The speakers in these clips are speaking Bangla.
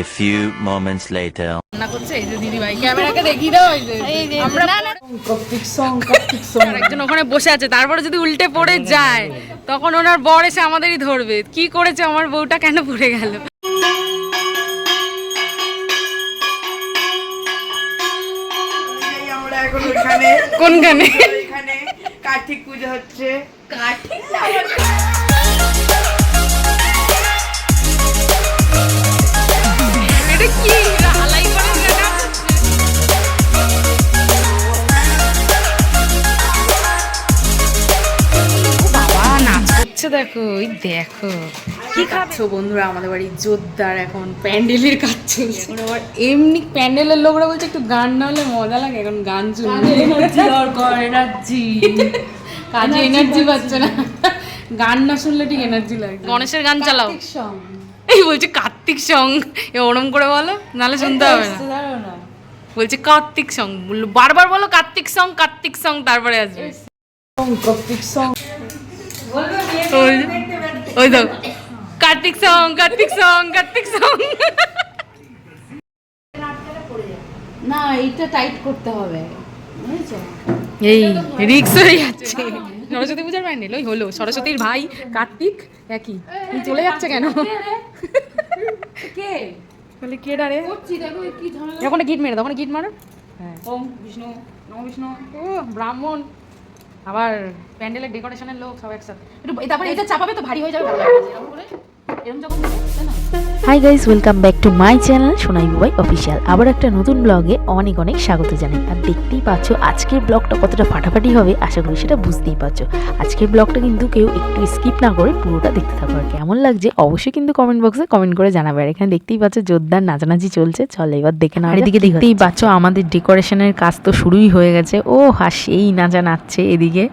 A few moments later. রান্না করছে এই যে দিদি ক্যামেরাকে দেখিয়ে দাও এই যে। আমরা আর একজন ওখানে বসে আছে তারপরে যদি উল্টে পড়ে যায় তখন ওনার বর এসে আমাদেরই ধরবে। কি করেছে আমার বউটা কেন পড়ে গেল? কোনখানে? কার্তিক পুজো হচ্ছে। এটা দেখো ওই দেখো। কি খাচ্ছ বন্ধুরা? আমাদের বাড়ি জোরদার এখন প্যান্ডেলের কাজ চলছে। এখন আবার এমনি প্যান্ডেলের লোকরা বলছে একটু গান না হলে মজা লাগে এখন গান এনার্জি কাজে এনার্জি পাচ্ছে। না। গান না শুনলে ঠিক এনার্জি লাগে গণেশের গান চালাও। এই বলছে কার্তিক সং। এ ওরম করে বলো নাহলে শুনতে হবে না। বলছে কার্তিক সং। বারবার বলো কার্তিক সং কার্তিক সং তারপরে আসবে। ওই ওই দাও Kartik song Kartik song Kartik song. না এইটা টাইট করতে হবে। এই রিক্স হয়ে যাচ্ছে। সরস্বতী পূজার প্যান্ডেল ওই হলো সরস্বতীর ভাই কার্তিক একই। তুই চলে যাচ্ছে কেন? কে বলে কে ডারে যখন গিট মেরে তখন গিট মারো। হ্যাঁ। ওম বিষ্ণু নম বিষ্ণু। ও ব্রাহ্মণ। আবার প্যান্ডেলের ডেকোরেশনের লোক সব একসাথে। একটু তারপরে এটা চাপাবে তো ভারী হয়ে যাবে ভালো লাগবে এরকম যখন না? Hi guys welcome back to my channel Sonai Bubai official আবার একটা নতুন ব্লগে অনেক অনেক স্বাগত জানাই। আর দেখতেই পাচ্ছ আজকের ব্লগটা কতটা ফাটাফাটি হবে আশা করি সেটা বুঝতেই পারছ। আজকের ব্লগটা কিন্তু কেউ একটু স্কিপ না করে পুরোটা দেখতে থাকো। আর কেমন লাগছে অবশ্যই কিন্তু কমেন্ট বক্সে কমেন্ট করে জানাবে। আর এখানে দেখতেই পাচ্ছ জোরদার নাচানাচি চলছে। চল এবার দেখে না আর এদিকে দেখতেই পাচ্ছ। আমাদের ডেকোরেশনের কাজ তো শুরুই হয়ে গেছে। ও হা সেই নাচা নাচছে এদিকে।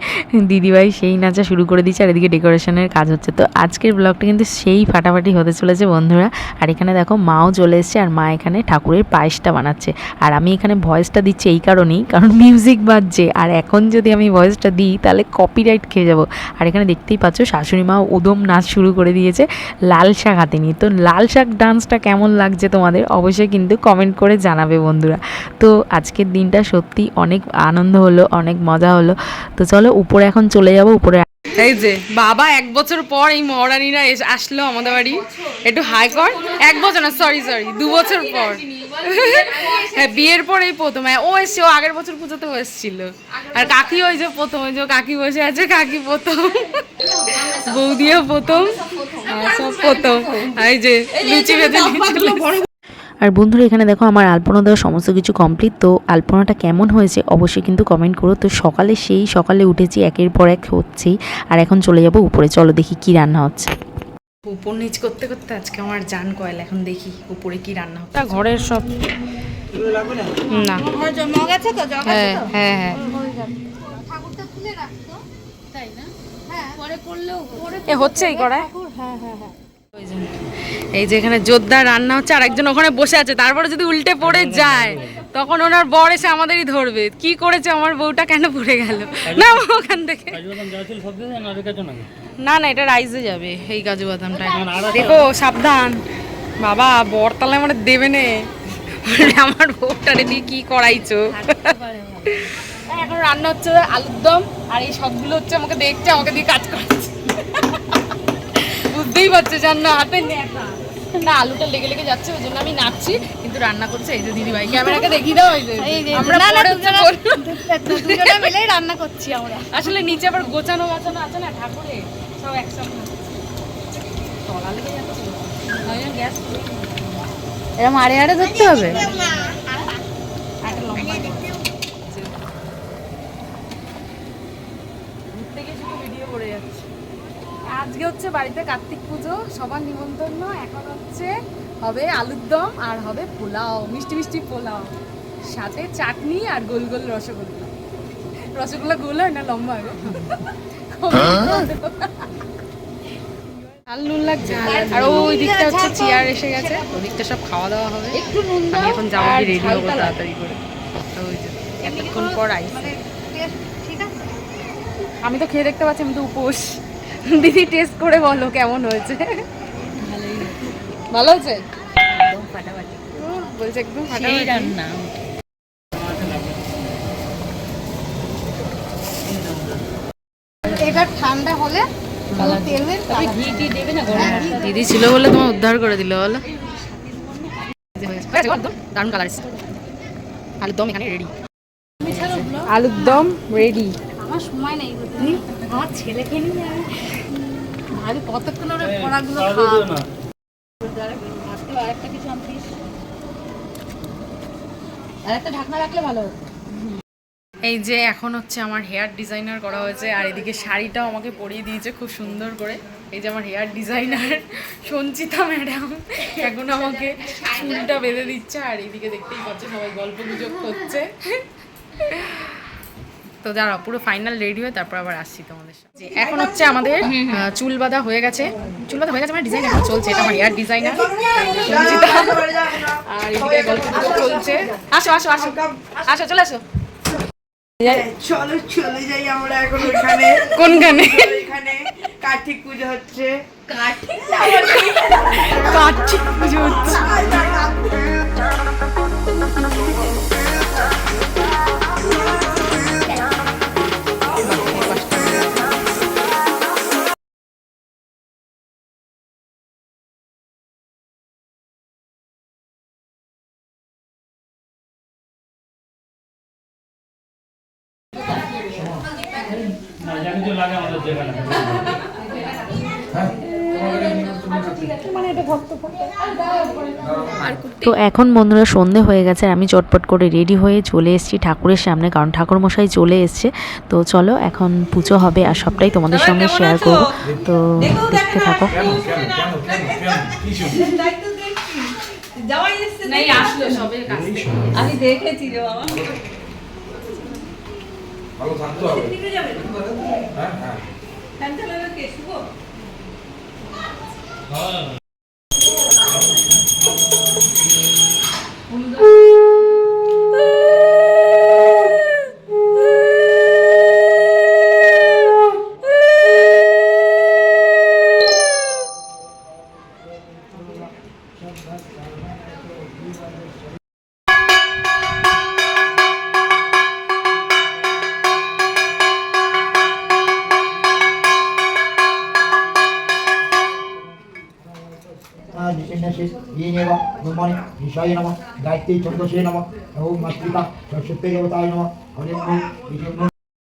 দিদিভাই সেই নাচা শুরু করে দিচ্ছে আর এদিকে ডেকোরেশনের কাজ হচ্ছে। তো আজকের ব্লগটা কিন্তু সেই ফাটাফাটি হতে চলেছে বন্ধুরা। আর এখানে দেখো মাও চলে এসছে আর মা এখানে ঠাকুরের পায়েসটা বানাচ্ছে। আর আমি এখানে ভয়েসটা দিচ্ছি এই কারণেই, কারণ মিউজিক বাজছে। আর এখন যদি আমি ভয়েসটা দিই, তাহলে কপিরাইট খেয়ে যাব। আর এখানে দেখতেই পাচ্ছ, শাশুড়ি মা উদম নাচ শুরু করে দিয়েছে লাল শাক হাতে নিয়ে। তো লাল শাক ডান্সটা কেমন লাগছে তোমাদের অবশ্যই কিন্তু কমেন্ট করে জানাবে বন্ধুরা। তো আজকের দিনটা সত্যি অনেক আনন্দ হলো, অনেক মজা হলো। তো চলো, উপরে এখন চলে যাব, উপরে এই যে বাবা এক বছর পর এই মহারানীরা আসলো আমাদের বাড়ি। একটু হাই কর। এক বছর না সরি সরি দু বছর পর। হ্যাঁ বিয়ের পর এই প্রথম হ্যাঁ ও এসছে ও আগের বছর পুজোতেও এসেছিল। আর কাকি ওই যে প্রথম ওই যে কাকি বসে আছে কাকি প্রথম। বৌদিও প্রথম। হ্যাঁ, সব প্রথম। এই যে লুচি বেঁধে। আর বন্ধুরা এখানে দেখো আমার আলপনা দেওয়া সমস্ত কিছু কমপ্লিট তো আলপনাটা কেমন হয়েছে অবশ্যই কিন্তু কমেন্ট করো। তো সকালে সেই সকালে উঠেছি একের পর এক হচ্ছেই আর এখন চলে যাব উপরে। চলো দেখি কি রান্না হচ্ছে। উপর নিচ করতে করতে আজকে আমার জান কয়েল। এখন দেখি উপরে কি রান্না হচ্ছে। ঘরের সব না। হ্যাঁ হ্যাঁ হ্যাঁ। ঠাকুরটা তুলে রাখতো তাই না? হ্যাঁ। পরে করলেও পরে এ হচ্ছে এই কড়ায় হ্যাঁ হ্যাঁ হ্যাঁ। এই যে এখানে জোরদার রান্না হচ্ছে আর একজন ওখানে বসে আছে তারপরে যদি উল্টে পড়ে যায় তখন ওনার বর এসে আমাদেরই ধরবে। কি করেছে আমার বউটা কেন পড়ে গেল? না ওখান থেকে। না না এটা রাইসে যাবে এই কাজু বাদামটা দেখো সাবধান। বাবা বর তাহলে আমার দেবে নে। আমার বউটারে দিয়ে কি করাইছো? এখন রান্না হচ্ছে আলুর দম আর এই সবগুলো হচ্ছে আমাকে দেখছে আমাকে দিয়ে কাজ করাচ্ছে। বুঝতেই পারছে যান না হাতে না। আলুটা লেগে লেগে যাচ্ছে ওই জন্য আমি নাচছি কিন্তু রান্না করছে এই যে দিদি ভাই ক্যামেরাকে দেখিয়ে দাও এই যে আমরা দুজনে মিলেই রান্না করছি আমরা। আসলে নিচে আবার গোছানো গাছানো আছে না ঠাকুরে সব একসঙ্গে। তলা লেগে যাচ্ছে গ্যাস এরকম আড়ে আড়ে ধরতে হবে? একটা লম্বা ঘুরতে গিয়ে শুধু ভিডিও করে যাচ্ছে আজকে হচ্ছে বাড়িতে কার্তিক পুজো সবার নিমন্ত্রণ। এখন হচ্ছে হবে আলুর দম আর হবে পোলাও মিষ্টি মিষ্টি পোলাও। সাথে চাটনি আর গোল গোল রসগোল্লা। রসগোল্লা গোল হয় না লম্বা হয় নুন লাগছে। আর ওই দিকটা হচ্ছে চেয়ার এসে গেছে। ওই দিকটা সব খাওয়া দাওয়া হবে। একটু নুন দাও। এখন যাব রেডি হব তাড়াতাড়ি করে। ওই যে এতক্ষণ পর মানে ঠিক আছে। আমি তো খেয়ে দেখতে পাচ্ছি আমি তো উপোস। দিদি টেস্ট করে বলো কেমন হয়েছে? ভালো হয়েছে? ফাটাফাটি। বলছে একদম ফাটাফাটি। রান্না। এটা ঠান্ডা হলে তেলের তবে ঘি টি দেবে না গরম মশলা দিদি ছিল বলে তোমার উদ্ধার করে দিল বলো। দারুণ কালার আলুর দম এখানে রেডি আলুর দম রেডি আমার সময় নেই। আমার ছেলেকে নিয়ে আমি কতক্ষণ ওরা পড়াগুলো আরেকটা কিছু আনতিস আরেকটা ঢাকনা রাখলে ভালো হতো। এই যে এখন হচ্ছে আমার হেয়ার ডিজাইনার করা হয়েছে আর এদিকে শাড়িটাও আমাকে পরিয়ে দিয়েছে খুব সুন্দর করে। এই যে আমার হেয়ার ডিজাইনার সঞ্চিতা ম্যাডাম এখন আমাকে চুলটা বেঁধে দিচ্ছে আর এদিকে দেখতেই পাচ্ছে সবাই গল্প গুজব করছে। তো দাঁড়াও পুরো ফাইনাল রেডি হয়ে তারপর আবার আসছি তোমাদের সাথে। এখন হচ্ছে আমাদের চুল বাঁধা হয়ে গেছে। চুল বাঁধা হয়ে গেছে আমার ডিজাইন এখন চলছে এটা আমার হেয়ার ডিজাইনার আর এদিকে গল্প চলছে। আসো আসো আসো। আসো চলে আসো। চলো চলে যাই আমরা এখন ওইখানে। কোনখানে কার্তিক পুজো হচ্ছে। কার্তিক কার্তিক পুজো হচ্ছে। তো এখন বন্ধুরা সন্ধে হয়ে গেছে আর আমি চটপট করে রেডি হয়ে চলে এসেছি ঠাকুরের সামনে কারণ ঠাকুর মশাই চলে এসছে। তো চলো এখন পুজো হবে আর সবটাই তোমাদের সঙ্গে শেয়ার করব। তো দেখতে থাকো। আমি দেখেছি রে বাবা। ভালো থাকতে হবে। হ্যাঁ হ্যাঁ। కంచెలలోకి వేసుకో ইয়ে নেব হনুমান বিষয় নেব গায়ত্রী চন্দ্রশী নেব এবং মাতৃতা সরস্বতী দেবতায় নেব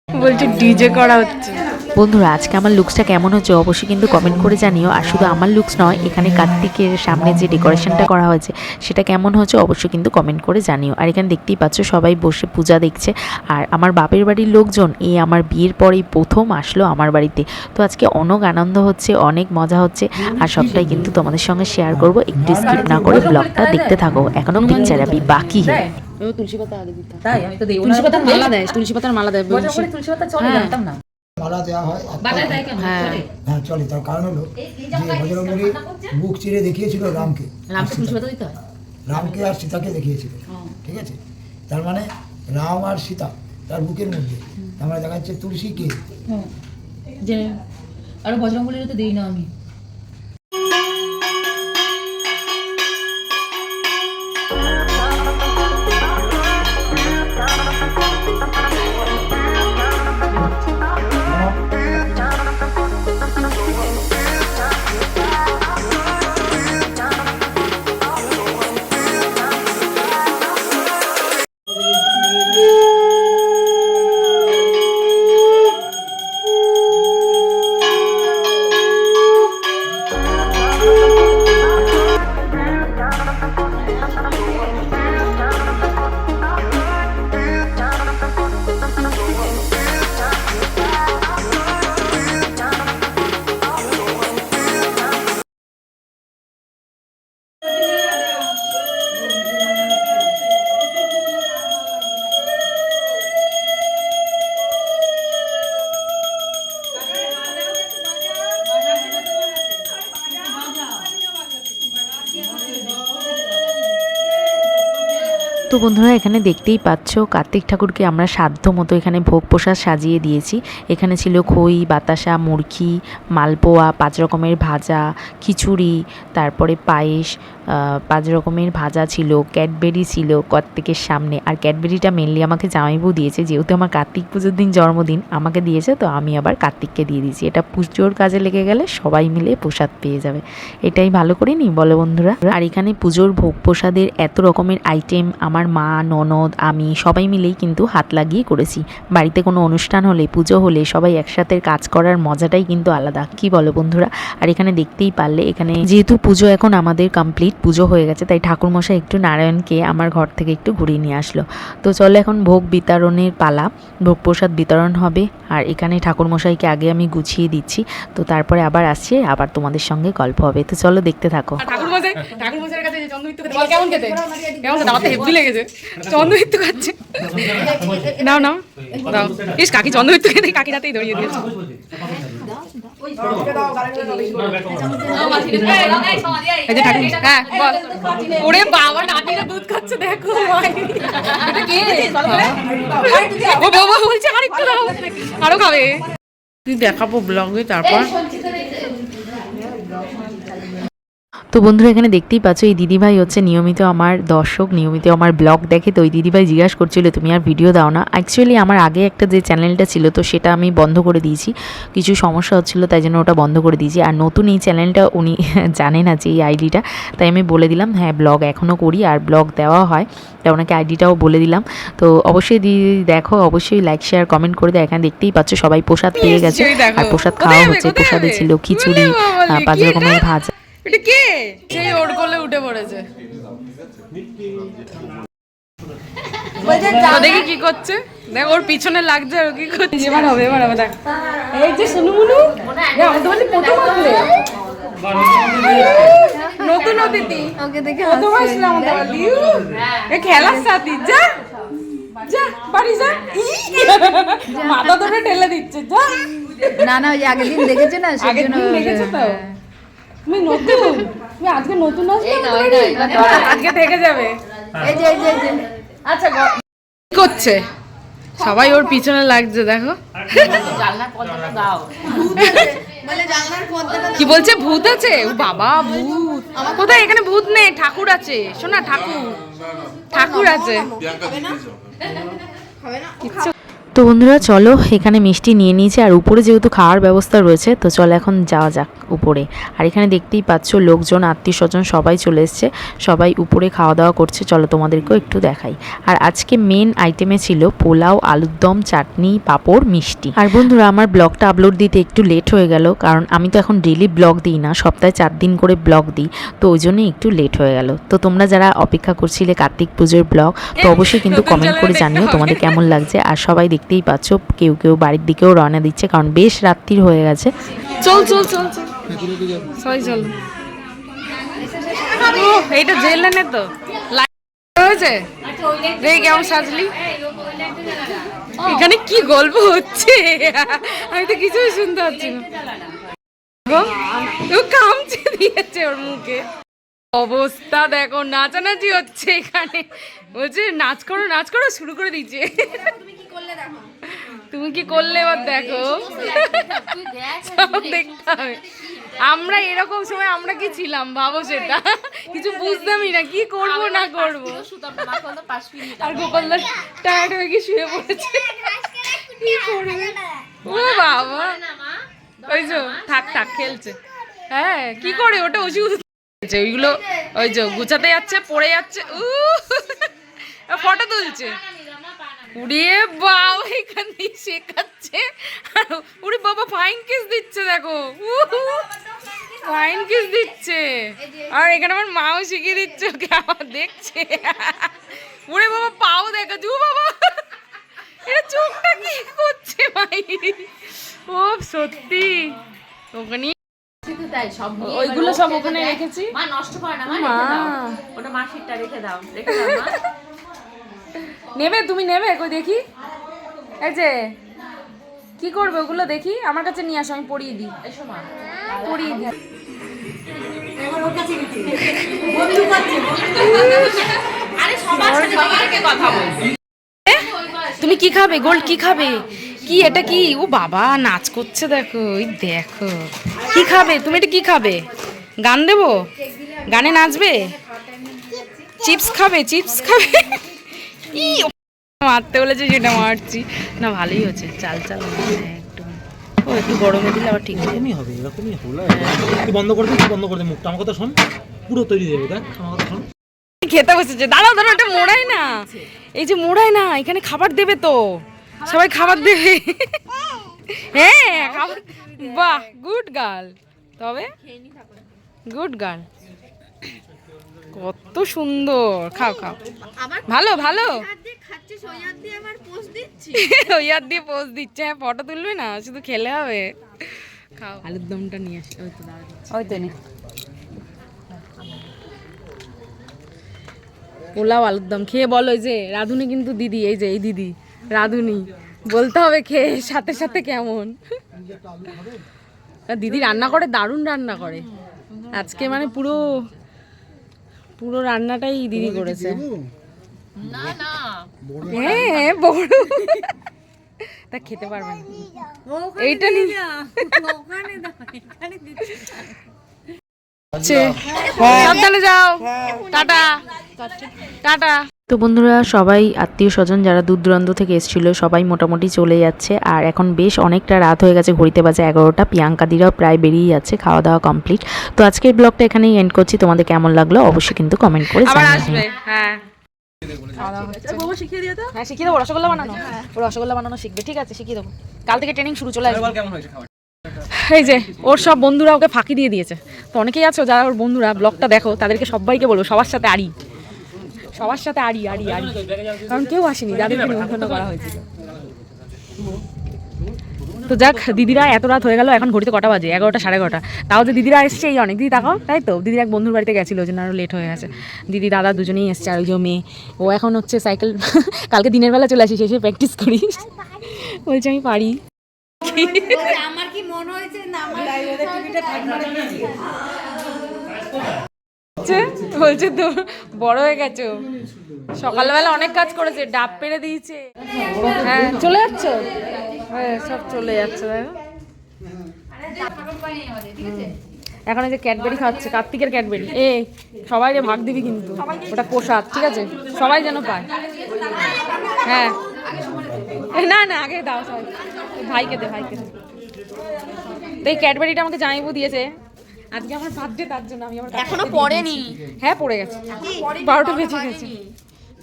বলছে ডিজে করা হচ্ছে। বন্ধুরা আজকে আমার লুকসটা কেমন হচ্ছে অবশ্যই কিন্তু কমেন্ট করে জানিও। আর শুধু আমার লুকস নয় এখানে কার্তিকের সামনে যে ডেকোরেশনটা করা হয়েছে সেটা কেমন হচ্ছে অবশ্যই কিন্তু কমেন্ট করে জানিও। আর এখানে দেখতেই পাচ্ছ সবাই বসে পূজা দেখছে। আর আমার বাপের বাড়ির লোকজন এই আমার বিয়ের পরেই প্রথম আসলো আমার বাড়িতে। তো আজকে অনেক আনন্দ হচ্ছে অনেক মজা হচ্ছে। আর সবটাই কিন্তু তোমাদের সঙ্গে শেয়ার করব। একটু স্কিপ না করে ব্লগটা দেখতে থাকো। এখনও পিকচার আমি বাকি হ্যাঁ তুলসী পাতা আগে দিতাম তাই আমি তো দেই। তুলসী পাতার মালা দেয় তুলসী পাতার মালা দেয় তুলসী পাতা চলে হ্যাঁ। জানতাম না। মালা দেওয়া হয়। কেন? হ্যাঁ। চলে? হ্যাঁ তার কারণ হলো যে বজরঙ্গলী বুক চিরে দেখিয়েছিল রামকে। রামকে হয়? আর সীতাকে দেখিয়েছিল। ঠিক আছে? তার মানে রাম আর সীতা তার বুকের মধ্যে। তার মানে দেখা যাচ্ছে তুলসী কে? আর বজরঙ্গলিরও তো দেই না আমি। তো বন্ধুরা, এখানে দেখতেই পাচ্ছ, কার্তিক ঠাকুরকে আমরা সাধ্য মতো এখানে ভোগ প্রসাদ সাজিয়ে দিয়েছি। এখানে ছিল খই, বাতাসা মুরকি মালপোয়া, পাঁচ রকমের ভাজা, খিচুড়ি, তারপরে পায়েস পাঁচ রকমের ভাজা ছিল, ক্যাডবেরি ছিল কার্তিকের সামনে। আর ক্যাডবেরিটা মেনলি আমাকে জামাইবু দিয়েছে, যেহেতু আমার কার্তিক পুজোর দিন জন্মদিন, আমাকে দিয়েছে, তো আমি আবার কার্তিককে দিয়ে দিয়েছি। এটা পুজোর কাজে লেগে গেলে সবাই মিলে প্রসাদ পেয়ে যাবে। এটাই ভালো করিনি বলো বন্ধুরা। আর এখানে পুজোর ভোগ প্রসাদের এত রকমের আইটেম আমার মা, ননদ, আমি সবাই মিলেই কিন্তু হাত লাগিয়ে করেছি। বাড়িতে কোনো অনুষ্ঠান হলে, পুজো হলে সবাই একসাথে কাজ করার মজাটাই কিন্তু আলাদা। কি বলো বন্ধুরা? আর এখানে দেখতেই পারলে, এখানে যেহেতু পুজো এখন আমাদের কমপ্লিট পুজো হয়ে গেছে, তাই ঠাকুরমশাই একটু নারায়ণকে আমার ঘর থেকে একটু ঘুরিয়ে নিয়ে আসলো। তো চলো এখন ভোগ বিতরণের পালা। ভোগ প্রসাদ বিতরণ হবে, আর এখানে ঠাকুরমশাইকে আগে আমি গুছিয়ে দিচ্ছি। তো তারপরে আবার আসছি, আবার তোমাদের সঙ্গে গল্প হবে। তো চলো দেখতে থাকো। ঠাকুর মশাই ঠাকুর মশাইয়ের কাছে খেতে কেমন খেতে? কেমন খেতে? আমার তো হেভি লেগেছে। চন্দ্রমিত্র খাচ্ছে নাও নাও। দাও। ইস কাকি চন্দ্রমিত্র খেতে কাকির হাতেই ধরিয়ে দিয়েছে। হ্যাঁ বল। ওরে বাবা নাতিরা দুধ খাচ্ছে দেখো ও বাবা বলছে আর একটু দাও। আরও খাবে। তুই দেখাবো ব্লগে তারপর? তো বন্ধুরা এখানে দেখতেই পাচ্ছ এই দিদিভাই হচ্ছে নিয়মিত আমার দর্শক নিয়মিত আমার ব্লগ দেখে। তো ওই দিদিভাই জিজ্ঞাসা করছিল তুমি আর ভিডিও দাও না? অ্যাকচুয়ালি আমার আগে একটা যে চ্যানেলটা ছিল তো সেটা আমি বন্ধ করে দিয়েছি। কিছু সমস্যা হচ্ছিল তাই জন্য ওটা বন্ধ করে দিয়েছি। আর নতুন এই চ্যানেলটা উনি জানে না যে এই আইডিটা তাই আমি বলে দিলাম হ্যাঁ ব্লগ এখনও করি আর ব্লগ দেওয়া হয়। তাই ওনাকে আইডিটাও বলে দিলাম। তো অবশ্যই দিদি দেখো অবশ্যই লাইক শেয়ার কমেন্ট করে দেয়। এখানে দেখতেই পাচ্ছ সবাই প্রসাদ পেয়ে গেছে। আর প্রসাদ খাওয়া হচ্ছে প্রসাদে ছিল খিচুড়ি পাঁচ রকমের? ভাজা। এটা কে? সেই ওর কোলে উঠে পড়েছে। তো দেখি কি করছে। দেখ ওর পিছনে লাগছে আর কি করছে। এবার হবে এবার হবে দেখ। এই যে শুনু মুনু আমি তো প্রথম আসলে নতুন অতিথি। ওকে দেখে প্রথম বলি এ খেলার সাথী। যা যা বাড়ি যা। মাথা ধরে ঠেলে দিচ্ছে যা। না না ওই আগের দিন দেখেছে না সেই আগের জন্য তো? তুমি নতুন তুমি আজকে নতুন আসলে ধরা। আজকে থেকে যাবে। এই যে এই যে আচ্ছা কি করছে। সবাই ওর পিছনে লাগছে দেখো। কি বলছে? ভূত আছে? ও বাবা ভূত। কোথায়? এখানে ভূত নেই ঠাকুর আছে। শোনা ঠাকুর। ঠাকুর আছে। তো বন্ধুরা চলো এখানে মিষ্টি নিয়ে নিয়েছে। আর উপরে যেহেতু খাওয়ার ব্যবস্থা রয়েছে তো চলো এখন যাওয়া যাক উপরে। আর এখানে দেখতেই পাচ্ছ লোকজন আত্মীয় স্বজন সবাই চলে এসছে। সবাই উপরে খাওয়া দাওয়া করছে। চলো তোমাদেরকেও একটু দেখাই। আর আজকে মেন আইটেমে ছিল পোলাও আলুর দম চাটনি পাঁপড় মিষ্টি। আর বন্ধুরা আমার ব্লগটা আপলোড দিতে একটু লেট হয়ে গেল কারণ আমি তো এখন ডেলি ব্লগ দিই না সপ্তাহে চার দিন করে ব্লগ দিই তো ওই জন্যই একটু লেট হয়ে গেল। তো তোমরা যারা অপেক্ষা করছিলে কার্তিক পুজোর ব্লগ তো অবশ্যই কিন্তু কমেন্ট করে জানিও তোমাদের কেমন লাগছে। আর সবাই দেখতেই পাচ্ছ, কেউ কেউ বাড়ির দিকেও রওনা দিচ্ছে, কারণ বেশ রাত্রির হয়ে গেছে। চল চল চল চল। সবাই চল। এইটা জেল লাইনে তো? হয়েছে? রে, কেমন সাজলি? এখানে কি গল্প হচ্ছে? আমি তো কিছুই শুনতে পাচ্ছি না। ও কামচে দিয়েছে ওর মুখে। অবস্থা দেখো, নাচানাচি হচ্ছে এখানে। বলছে, নাচ করো নাচ করো, শুরু করে দিচ্ছে। তুমি কি করলে এবার দেখো? সব দেখতে হবে। আমরা এরকম সময় আমরা কি ছিলাম? ভাবো সেটা। কিছু বুঝতামই না কি করব না করব? আর গোপালদার টায়ার্ড হয়ে গিয়ে শুয়ে পড়েছে। কি করবে? ও বাবা। ওই যে থাক থাক খেলছে। হ্যাঁ কি করে? ওটা ওষুধ ওইগুলো ওই যে গুছাতে যাচ্ছে পড়ে যাচ্ছে। উ ফটো তুলছে। উড়িয়ে বাবা এখান দিয়ে শেখাচ্ছে। উড়ি বাবা ফাইন কিস দিচ্ছে দেখো। ফাইন কিস দিচ্ছে। আর এখানে আমার মাও শিখিয়ে দিচ্ছে ওকে আবার দেখছে। উড়ে বাবা পাও দেখাচ্ছে। ও বাবা এটা চোখটা কি করছে ভাই? ও সত্যি। ওখানে সব ওইগুলো সব ওখানে রেখেছি। মা নষ্ট করে না মা মা। রেখে দাও। ওটা মাসিরটা রেখে দাও রেখে দাও মা। নেবে তুমি নেবে? কই দেখি। এই যে কি করবে ওগুলো দেখি? আমার কাছে নিয়ে আসো আমি পড়িয়ে দিই। পড়িয়ে দিই। তুমি কি খাবে? গোল্ড কি খাবে? কি এটা কি? ও বাবা নাচ করছে দেখো ওই দেখো। কি খাবে? তুমি এটা কি খাবে? গান দেবো? গানে নাচবে? চিপস খাবে চিপস খাবে? মারতে বলেছে সেটা মারছি। না ভালোই হচ্ছে চাল চাল মানে একটু ও একটু গরমে দিলে আবার ঠিক এরকমই হবে এরকমই হলো তুই বন্ধ করে দে বন্ধ করে দে মুখটা। আমার কথা শোন পুরো তৈরি দেবে দেখ আমার কথা শোন। খেতে বসেছে। দাঁড়াও দাঁড়াও এটা মোড়াই না। এই যে মোড়াই না এখানে খাবার দেবে তো। সবাই খাবার দেবে। হ্যাঁ খাবার বাহ গুড গার্ল। তবে গুড গার্ল। কত সুন্দর। খাও খাও। ভালো ভালো। ওই আর দিয়ে পোজ দিচ্ছে। হ্যাঁ ফটো তুলবে না শুধু খেলে হবে। খাও। আলুর দমটা নিয়ে আসি ওই তো ওই তো নে। পোলাও আলুর দম খেয়ে বলো এই যে রাধুনি কিন্তু দিদি এই যে এই দিদি রাধুনি। বলতে হবে খেয়ে সাথে সাথে কেমন। দিদি রান্না করে দারুণ রান্না করে। আজকে মানে পুরো পুরো রান্নাটাই দিদি করেছে। হ্যাঁ বড়। তা খেতে পারবে না। এইটা নিয়ে হচ্ছে। সাবধানে যাও। টাটা। টাটা। তো বন্ধুরা সবাই আত্মীয় স্বজন যারা দূর দূরান্ত থেকে এসেছিল সবাই মোটামুটি চলে যাচ্ছে। আর এখন বেশ অনেকটা রাত হয়ে গেছে ঘড়িতে বাজে এগারোটা। প্রিয়াঙ্কা দিরাও প্রায় বেরিয়ে যাচ্ছে খাওয়া দাওয়া কমপ্লিট তো আজকের ব্লগটা এখানেই এন্ড করছি। তোমাদের কেমন লাগল অবশ্যই কিন্তু কমেন্ট করে আবার জানিয়ে আসবে হ্যাঁ। হ্যাঁ শিখিয়ে দেবো রসগোল্লা বানানো। রসগোল্লা বানানো শিখবে ঠিক আছে শিখিয়ে দেবো। কাল থেকে ট্রেনিং শুরু চলে আসবে। এই যে ওর সব বন্ধুরা ওকে ফাঁকি দিয়ে দিয়েছে। তো অনেকেই আছো যারা ওর বন্ধুরা ব্লগটা দেখো তাদেরকে সবাইকে বলব সবার সাথে আড়ি। সবার সাথে আড়ি আড়ি আড়ি। কারণ কেউ আসেনি যাদেরকে নিমন্ত্রণ করা হয়েছিল। তো যাক দিদিরা এত রাত হয়ে গেল এখন ঘড়িতে কটা বাজে? এগারোটা সাড়ে এগারোটা। তাও যে দিদিরা এসছে এই অনেক দিদি তাকাও তাই তো? দিদির এক বন্ধুর বাড়িতে গেছিল ওই জন্য আরও লেট হয়ে গেছে। দিদি দাদা দুজনেই এসছে আর ওই মেয়ে। ও এখন হচ্ছে সাইকেল কালকে দিনের বেলা চলে আসি এসে প্র্যাকটিস করিস বলছে আমি পারি। আমার কি মনে হয়েছে না আমার হচ্ছে? বলছে তো, বড় হয়ে গেছো। সকালবেলা অনেক কাজ করেছে, ডাব পেরে দিয়েছে। হ্যাঁ চলে যাচ্ছ? হ্যাঁ সব চলে যাচ্ছে এখন এই যে ক্যাডবেরি খাচ্ছে, কার্তিকের ক্যাডবেরি। এ, সবাই যে ভাগ দিবি কিন্তু, ওটা প্রসাদ, ঠিক আছে? সবাই যেন পায়। হ্যাঁ। না না, আগে দাও, সবাই। ভাইকে দে ভাইকে দে। তো এই ক্যাডবেরিটা আমাকে জামাইবু দিয়েছে। আজকে আমার বার্থডে তার জন্য আমি আমার এখনও পড়েনি। হ্যাঁ পড়ে গেছে। বারোটা বেজে গেছে।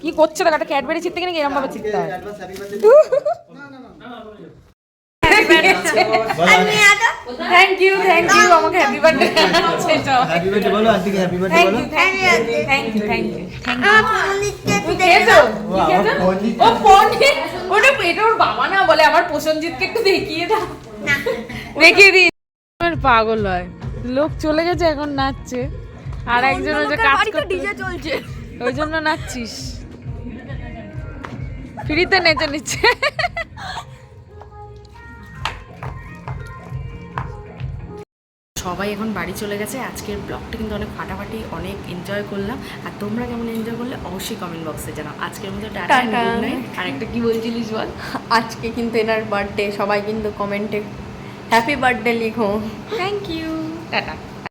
কি করছে দেখ একটা ক্যাডবেরি ছিটতে গেলে এরকম ভাবে ছিটতে হয়? থ্যাংক ইউ থ্যাংক ইউ আমাকে হ্যাপি বার্থডে হ্যাপি বার্থডে বলো আন্টিকে হ্যাপি বার্থডে বলো? Thank you thank you thank you তুমি খেয়েছো? ও পনির ওটা এটা ওর বাবা না বলে আমার প্রসঞ্জিতকে একটু দেখিয়ে দাও। দেখিয়ে দিই। আমার পাগল হয়। লোক চলে গেছে এখন নাচছে। আর একজন ওই যে কাজ করতে চলছে। ওই জন্য নাচছিস। ফ্রিতে নেচে নিচ্ছে। সবাই এখন বাড়ি চলে গেছে। আজকের ব্লগটা কিন্তু অনেক ফাটাফাটি অনেক এনজয় করলাম। আর তোমরা কেমন এনজয় করলে অবশ্যই কমেন্ট বক্সে জানাও। আজকের মতো টাটা আর একটা কি বলছিলিস বল? আজকে কিন্তু এনার বার্থডে সবাই কিন্তু কমেন্টে হ্যাপি বার্থডে লিখো। Thank you tata